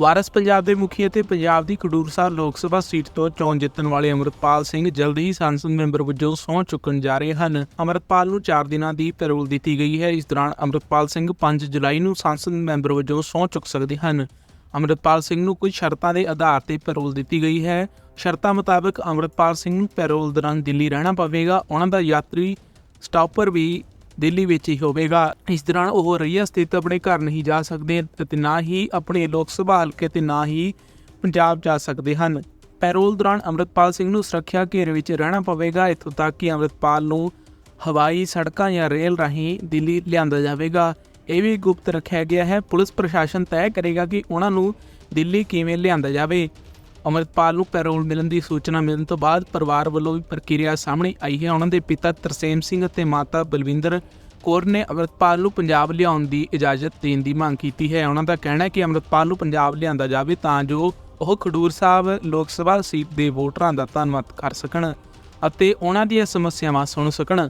ਵਾਰਸ ਪੰਜਾਬ ਦੇ ਮੁਖੀ ਅਤੇ ਪੰਜਾਬ ਦੀ ਖਡੂਰ ਲੋਕ ਸਭਾ ਸੀਟ ਤੋਂ ਚੋਣ ਜਿੱਤਣ ਵਾਲੇ ਅਮਰਪਾਲ ਸਿੰਘ ਜਲਦ ਹੀ ਸੰਸਦ ਮੈਂਬਰ ਵਜੋਂ ਸਹੁੰ ਚੁੱਕਣ ਜਾ ਰਹੇ ਹਨ। ਅਮਰਪਾਲ ਨੂੰ 4 ਦਿਨਾਂ ਦੀ ਪੈਰੋਲ ਦਿੱਤੀ ਗਈ ਹੈ। ਇਸ ਦੌਰਾਨ ਅਮਰਪਾਲ ਸਿੰਘ 5 ਜੁਲਾਈ ਨੂੰ ਸੰਸਦ ਮੈਂਬਰ ਵਜੋਂ ਸਹੁੰ ਚੁੱਕ ਸਕਦੇ ਹਨ। ਅਮਰਪਾਲ ਸਿੰਘ ਨੂੰ ਕੁਝ ਸ਼ਰਤਾਂ ਦੇ ਆਧਾਰ ਤੇ ਪੈਰੋਲ ਦਿੱਤੀ ਗਈ ਹੈ। ਸ਼ਰਤਾਂ ਮੁਤਾਬਕ ਅਮਰਪਾਲ ਸਿੰਘ ਨੂੰ ਪੈਰੋਲ ਦੌਰਾਨ ਦਿੱਲੀ ਰਹਿਣਾ ਪਵੇਗਾ। ਉਹਨਾਂ ਦਾ ਯਾਤਰੀ ਸਟਾਪਰ ਵੀ ਦਿੱਲੀ ਵਿੱਚ ਹੀ ਹੋਵੇਗਾ। ਇਸ ਦੌਰਾਨ ਉਹ ਰਈਆ ਸਥਿਤ ਆਪਣੇ ਘਰ ਨਹੀਂ ਜਾ ਸਕਦੇ ਅਤੇ ਨਾ ਹੀ ਆਪਣੇ ਲੋਕ ਸਭਾ ਹਲਕੇ ਤੇ ਨਾ ਹੀ ਪੰਜਾਬ ਜਾ ਸਕਦੇ ਹਨ। ਪੈਰੋਲ ਦੌਰਾਨ ਅੰਮ੍ਰਿਤਪਾਲ ਸਿੰਘ ਨੂੰ ਸੁਰੱਖਿਆ ਘੇਰੇ ਵਿੱਚ ਰਹਿਣਾ ਪਵੇਗਾ। ਇੱਥੋਂ ਤੱਕ ਕਿ ਅੰਮ੍ਰਿਤਪਾਲ ਨੂੰ ਹਵਾਈ ਸੜਕਾਂ ਜਾਂ ਰੇਲ ਰਾਹੀਂ ਦਿੱਲੀ ਲਿਆਂਦਾ ਜਾਵੇਗਾ। ਇਹ ਵੀ ਗੁਪਤ ਰੱਖਿਆ ਗਿਆ ਹੈ। ਪੁਲਿਸ ਪ੍ਰਸ਼ਾਸਨ ਤੈਅ ਕਰੇਗਾ ਕਿ ਉਹਨਾਂ ਨੂੰ ਦਿੱਲੀ ਕਿਵੇਂ ਲਿਆਂਦਾ ਜਾਵੇ। ਅਮਰਪਾਲ ਨੂੰ ਪੈਰੋਲ ਮਿਲਣ ਦੀ ਸੂਚਨਾ ਮਿਲਣ ਤੋਂ ਬਾਅਦ ਪਰਿਵਾਰ ਵੱਲੋਂ ਵੀ ਪ੍ਰਕਿਰਿਆ ਸਾਹਮਣੇ ਆਈ ਹੈ। ਉਹਨਾਂ ਦੇ ਪਿਤਾ ਤਰਸੇਮ ਸਿੰਘ ਅਤੇ ਮਾਤਾ ਬਲਵਿੰਦਰ ਕੌਰ ਨੇ ਅਮਰਪਾਲ ਨੂੰ ਪੰਜਾਬ ਲਿਆਉਣ ਦੀ ਇਜਾਜ਼ਤ ਦੇਣ ਦੀ ਮੰਗ ਕੀਤੀ ਹੈ। ਉਹਨਾਂ ਦਾ ਕਹਿਣਾ ਹੈ ਕਿ ਅਮਰਪਾਲ ਨੂੰ ਪੰਜਾਬ ਲਿਆਂਦਾ ਜਾਵੇ ਤਾਂ ਜੋ ਉਹ ਖਡੂਰ ਸਾਹਿਬ ਲੋਕ ਸਭਾ ਸੀਟ ਦੇ ਵੋਟਰਾਂ ਦਾ ਧੰਨਵਾਦ ਕਰ ਸਕਣ ਅਤੇ ਉਹਨਾਂ ਦੀਆਂ ਸਮੱਸਿਆਵਾਂ ਸੁਣ ਸਕਣ।